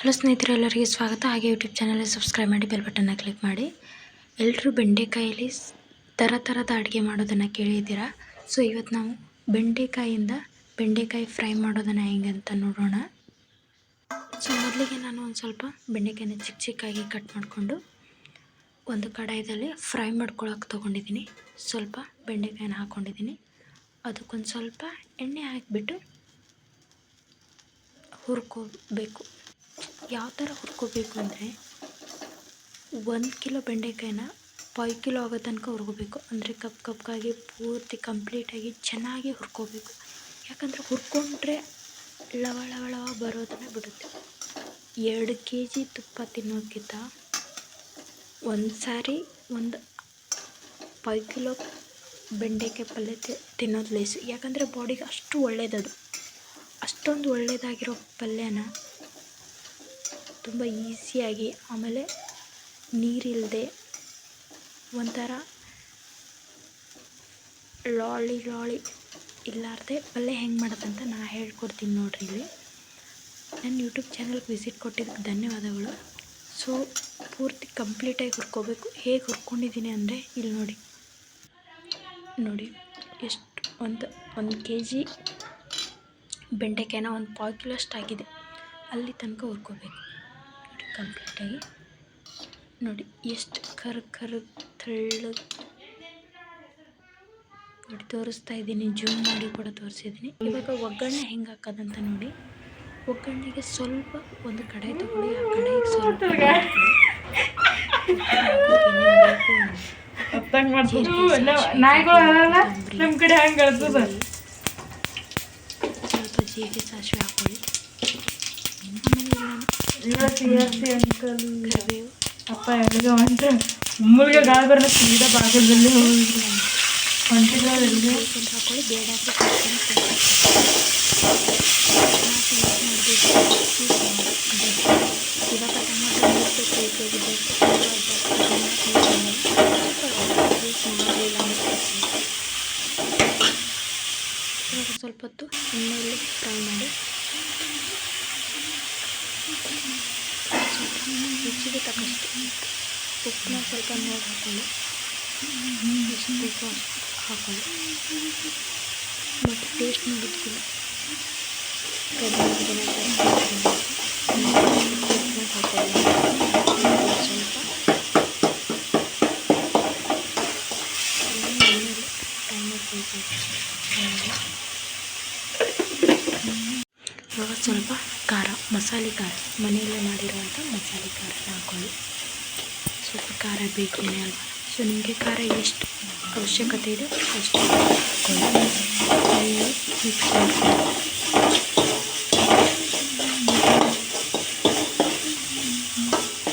Hello ಸ್ನೇಹಿತರೆ, ಎಲ್ಲರಿಗೂ ಸ್ವಾಗತ. ಹಾಗೆ ಯೂಟ್ಯೂಬ್ ಚಾನಲ್ಗೆ ಸಬ್ಸ್ಕ್ರೈಬ್ ಮಾಡಿ ಬೆಲ್ ಬಟನ್ನ ಕ್ಲಿಕ್ ಮಾಡಿ. ಎಲ್ಲರೂ ಬೆಂಡೆಕಾಯಲ್ಲಿ ಥರ ಥರದ ಅಡುಗೆ ಮಾಡೋದನ್ನು ಕೇಳಿದ್ದೀರಾ? ಸೊ ಇವತ್ತು ನಾವು ಬೆಂಡೆಕಾಯಿಂದ ಬೆಂಡೆಕಾಯಿ ಫ್ರೈ ಮಾಡೋದನ್ನು ಹೆಂಗೆ ಅಂತ ನೋಡೋಣ. ಸೊ ಮೊದಲಿಗೆ ನಾನು ಒಂದು ಸ್ವಲ್ಪ ಬೆಂಡೆಕಾಯಿನ ಚಿಕ್ಕ ಚಿಕ್ಕಾಗಿ ಕಟ್ ಮಾಡಿಕೊಂಡು ಒಂದು ಕಡಾಯದಲ್ಲಿ ಫ್ರೈ ಮಾಡ್ಕೊಳಕ್ಕೆ ತೊಗೊಂಡಿದ್ದೀನಿ. ಸ್ವಲ್ಪ ಬೆಂಡೆಕಾಯಿನ ಹಾಕ್ಕೊಂಡಿದ್ದೀನಿ ಅದಕ್ಕೊಂದು ಸ್ವಲ್ಪ ಎಣ್ಣೆ ಹಾಕಿಬಿಟ್ಟು ಹುರ್ಕೋಬೇಕು. ಯಾವ ಥರ ಹುರ್ಕೋಬೇಕು ಅಂದರೆ ಒಂದು ಕಿಲೋ ಬೆಂಡೆಕಾಯಿನ ಫೈವ್ ಕಿಲೋ ಆಗೋ ತನಕ ಹುರ್ಕೋಬೇಕು. ಅಂದರೆ ಕಪ್ ಕಪ್ಪಾಗಿ ಪೂರ್ತಿ ಕಂಪ್ಲೀಟಾಗಿ ಚೆನ್ನಾಗಿ ಹುರ್ಕೋಬೇಕು. ಯಾಕಂದರೆ ಹುರ್ಕೊಂಡ್ರೆ ಲವ ಲವ ಲವ ಬರೋದನ್ನ ಬಿಡುತ್ತೆ. ಎರಡು ಕೆ ಜಿ ತುಪ್ಪ ತಿನ್ನೋಕ್ಕಿಂತ ಒಂದು ಸಾರಿ ಒಂದು ಫೈವ್ ಕಿಲೋ ಬೆಂಡೆಕಾಯಿ ಪಲ್ಯ ತಿನ್ನೋದು ಲೇಸು. ಯಾಕಂದರೆ ಬಾಡಿಗೆ ಅಷ್ಟು ಒಳ್ಳೆಯದದು ಅಷ್ಟೊಂದು ಒಳ್ಳೆಯದಾಗಿರೋ ಪಲ್ಯನ ತುಂಬ ಈಸಿಯಾಗಿ ಆಮೇಲೆ ನೀರಿಲ್ಲದೆ ಒಂಥರ ಲಾಳಿ ಲಾಳಿ ಇಲ್ಲಾರದೆ ಪಲ್ಯ ಹೆಂಗೆ ಮಾಡೋದಂತ ನಾ ಹೇಳ್ಕೊಡ್ತೀನಿ ನೋಡಿರಿ ಇಲ್ಲಿ. ನನ್ನ ಯೂಟ್ಯೂಬ್ ಚಾನಲ್ಗೆ ವಿಸಿಟ್ ಕೊಟ್ಟಿದ್ದಕ್ಕೆ ಧನ್ಯವಾದಗಳು. ಸೊ, ಪೂರ್ತಿ ಕಂಪ್ಲೀಟಾಗಿ ಹುರ್ಕೋಬೇಕು. ಹೇಗೆ ಹುರ್ಕೊಂಡಿದ್ದೀನಿ ಅಂದರೆ ಇಲ್ಲಿ ನೋಡಿ. ನೋಡಿ, ಎಷ್ಟು ಒಂದು ಒಂದು ಕೆ ಜಿ ಬೆಂಡೆಕಾಯಿನ ಒಂದು ಪಾವು ಕಿಲೋ ಅಷ್ಟಾಗಿದೆ ಅಲ್ಲಿ ತನಕ ಹುರ್ಕೋಬೇಕು. ಕಂಪ್ಲೀಟಾಗಿ. ನೋಡಿ ಎಷ್ಟು ಕರ್ ಕರ್ ತೆಳ್ಳಗೆ ನೋಡಿ ತೋರಿಸ್ತಾ ಇದ್ದೀನಿ ಜೂಮ್ ಮಾಡಿ ಕೂಡ ತೋರಿಸಿದ್ದೀನಿ ಇವಾಗ ಒಗ್ಗರಣೆ ಹೆಂಗೆ ಹಾಕೋದಂತ ನೋಡಿ. ಒಗ್ಗರಣೆಗೆ ಸ್ವಲ್ಪ ಒಂದು ಕಡಾಯಿ ತಗೊಳ್ಳಿ ಆ ಸ್ವಲ್ಪ ಕಡೆ ಅಳ್ತದ. ಸ್ವಲ್ಪ ಜೀರಿಗೆ ಸಾಸಿವೆ ಹಾಕೊಳ್ಳಿ ಅಪ್ಪ ಎಲ್ಲಿಗೆ ಹೊಂಟ ಮುಮ್ಮಿಗೆ ಗಾಳಿ ಬರೋಣ ಸೀದಾ ಬಾಗಲದಲ್ಲಿ ಹೋಗಿದ್ರು ಹೊಂಟಿದ್ರು ಎಲ್ಲಿಗೆ ಹಾಕೊಳ್ಳಿ ಬೇಡ ಇವಾಗ ಸ್ವಲ್ಪ ಹೊತ್ತು ಎಣ್ಣೆಯಲ್ಲಿ ಫ್ರೈ ಮಾಡಿ. ರುಚಿಗೆ ತಕ್ಕಷ್ಟು ಉಪ್ಪನ್ನ ಸ್ವಲ್ಪ ನೋಡಿ ಹಾಕೊಳ್ಳಿ ಎಷ್ಟು ಬೇಕೋ ಅಷ್ಟು ಮತ್ತು ಟೇಸ್ಟ್ ನೋಡಿದ್ಕಿಲ್ಲ ಕಡಿಮೆ ಇದನ್ನ ಜಾಸ್ತಿ ಹಾಕೊಳ್ಳಿ ಸ್ವಲ್ಪ ಎಣ್ಣೆಯಲ್ಲಿ ಫ್ರೈ ಮಾಡ್ಕೊಳ್ಬೇಕು ಇವಾಗ ಸ್ವಲ್ಪ ಖಾರ ಮಸಾಲೆ ಖಾರ, ಮನೆಯಲ್ಲೇ ಮಾಡಿರುವಂಥ ಮಸಾಲೆ ಖಾರನ ಹಾಕೊಳ್ಳಿ. ಸ್ವಲ್ಪ ಖಾರ ಬೇಕೇನೆ ಅಲ್ವಾ? ಸೊ ನಿಮಗೆ ಖಾರ ಎಷ್ಟು ಅವಶ್ಯಕತೆ ಇದೆ ಅಷ್ಟು ಹಾಕೊಳ್ಳಿ. ಮಿಕ್ಸ್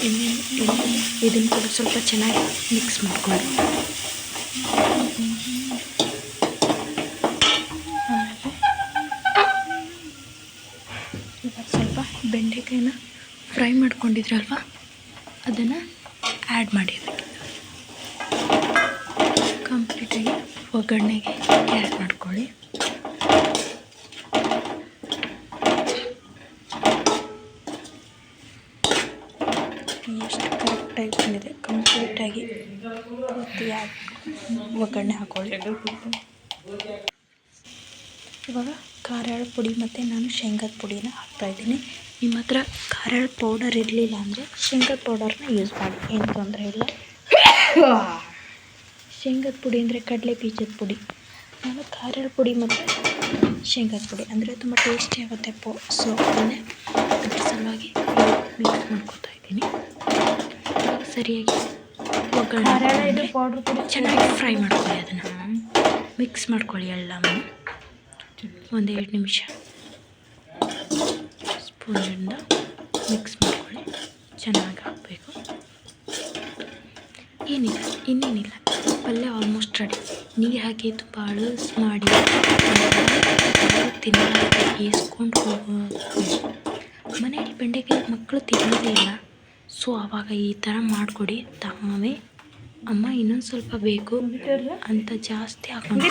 ಎಣ್ಣೆ ಎಣ್ಣೆ ಇದನ್ನು ಕೂಡ ಸ್ವಲ್ಪ ಚೆನ್ನಾಗಿ ಮಿಕ್ಸ್ ಮಾಡ್ಕೊಳ್ಳಿ. ಸ್ವಲ್ಪ ಬೆಂಡೆಕಾಯಿನ ಫ್ರೈ ಮಾಡ್ಕೊಂಡಿದ್ರಲ್ವ? ಅದನ್ನು ಆ್ಯಡ್ ಮಾಡಿ ಕಂಪ್ಲೀಟಾಗಿ ಒಗ್ಗರಣೆಗೆ ಆ್ಯಡ್ ಮಾಡ್ಕೊಳ್ಳಿ. ಎಷ್ಟು ಕರೆಕ್ಟಾಗಿ ಬಂದಿದೆ. ಕಂಪ್ಲೀಟಾಗಿ ಪೂರ್ತಿ ಒಗ್ಗರಣೆ ಹಾಕ್ಕೊಳ್ಳಿ ಇವಾಗ ಖಾರ ಪುಡಿ ಮತ್ತು ನಾನು ಶೇಂಗದ ಪುಡಿನ ಹಾಕ್ತಾಯಿದ್ದೀನಿ ನಿಮ್ಮ ಹತ್ರ ಖಾರ ಪೌಡರ್ ಇರಲಿಲ್ಲ ಅಂದರೆ ಶೇಂಗದ ಪೌಡರ್ನ ಯೂಸ್ ಮಾಡಿ ಏನು ತೊಂದರೆ ಇಲ್ಲ. ಶೇಂಗದ ಪುಡಿ ಅಂದರೆ ಕಡಲೆ ಬೀಜದ ಪುಡಿ. ನಾನು ಖಾರ ಪುಡಿ ಮತ್ತು ಶೇಂಗದ ಪುಡಿ ಅಂದರೆ ತುಂಬ ಟೇಸ್ಟಿ ಆಗುತ್ತೆ ಪೋ ಸೊ ಅದನ್ನೇ ಅದ್ರ ಸಲುವಾಗಿ ಮಿಕ್ಸ್ ಮಾಡ್ಕೊತಾ ಇದ್ದೀನಿ. ಇವಾಗ ಸರಿಯಾಗಿ ಒಗ್ಗರಣೆ ಚೆನ್ನಾಗಿ ಫ್ರೈ ಮಾಡ್ಕೊಳ್ಳಿ ಅದನ್ನು. ಮಿಕ್ಸ್ ಮಾಡ್ಕೊಳ್ಳಿ ಎಲ್ಲವನ್ನು ಒಂದು ಎರಡು ನಿಮಿಷ ಸ್ಪೂನಿಂದ ಮಿಕ್ಸ್ ಮಾಡ್ಕೊಳ್ಳಿ. ಚೆನ್ನಾಗಿ ಹಾಕಬೇಕು ಏನಿಲ್ಲ ಇನ್ನೇನಿಲ್ಲ. ಪಲ್ಯ ಆಲ್ಮೋಸ್ಟ್ ರೆಡಿ ನೀರು ಹಾಕಿ ತುಂಬ ಅಳಸ್ ಮಾಡಿ. ತಿನ್ನ ಬೇಯಿಸ್ಕೊಂಡು ಹೋಗೋದು ಮನೆಯಲ್ಲಿ ಬೆಂಡೆಕಾಯಿ ಮಕ್ಕಳು ತಿನ್ನೋದೇ ಇಲ್ಲ. ಸೊ ಆವಾಗ ಈ ಥರ ಮಾಡಿಕೊಡಿ. ತಾವೇ. ಅಮ್ಮ ಇನ್ನೊಂದು ಸ್ವಲ್ಪ ಬೇಕು. ಅಂತ ಜಾಸ್ತಿ ಹಾಕೊಂಡು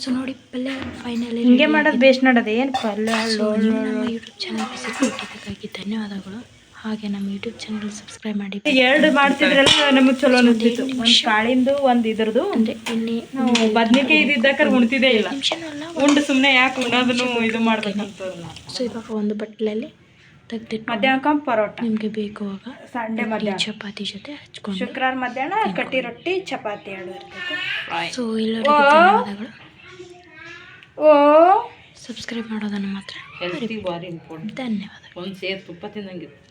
ಸೊ ನೋಡಿ ಪಲ್ಯ ಫೈನಲ್ ಹಿಂಗೆ ಮಾಡೋದು ಬೇಸ್ಟ್ ನೋಡೋದು. ಏನು ಪಲ್ಯ ನಮ್ಮ ಯೂಟ್ಯೂಬ್ ಚಾನಲ್ ವಿಸಿಟ್ ಧನ್ಯವಾದಗಳು. ಹಾಗೆ ನಮ್ಮ ಯೂಟ್ಯೂಬ್ ಚಾನಲ್ ಸಬ್ಸ್ಕ್ರೈಬ್ ಮಾಡಿ. ಎರಡು ಮಾಡ್ತಿದ್ರಲ್ಲ ನಮಗೆ ಚಲೋ ಅನಿಸ್ತಿತ್ತು. ಒಂದು ಕಾಳಿಂದು ಒಂದು ಇದ್ರದ್ದು. ಅಂದರೆ ಇಲ್ಲಿ ನಾವು ಬದ್ನಿಕಾಯಿ ಇದ್ದಿದ್ದಕ್ಕೆ ಉಣ್ತಿದ್ದೇ ಇಲ್ಲ. ಉಂಡು ಸುಮ್ಮನೆ ಯಾಕೆ ಉಣ್ಣೋದನ್ನು ಇದು ಮಾಡ್ಬೇಕಂತ ಸೊ ಇವಾಗ ಒಂದು ಬಟ್ಲಲ್ಲಿ ತೆಗ್ದಿಟ್ಟು ಮಧ್ಯಾಹ್ನ ಪರೋಟ. ನಿಮಗೆ ಬೇಕಾವಾಗ ಸಂಡೆ ಈ ಮಧ್ಯಾಹ್ನ. ಚಪಾತಿ ಜೊತೆ ಹಚ್ಕೊಂಡು ಶುಕ್ರವಾರ ಮಧ್ಯಾಹ್ನ ಕಟ್ಟಿ ರೊಟ್ಟಿ ಚಪಾತಿ ಎರಡು ಇರ್ತೈತೆ. ಸೊ ಎಲ್ಲರಿಗೂ ಧನ್ಯವಾದಗಳು. ಓ. ಸಬ್ಸ್ಕ್ರೈಬ್ ಮಾಡೋದನ್ನು ಮಾತ್ರ ಧನ್ಯವಾದಗಳು. ಒಂದು ಸೇರು ತುಪ್ಪ ತಿನ್ನಂಗಿತ್ತು.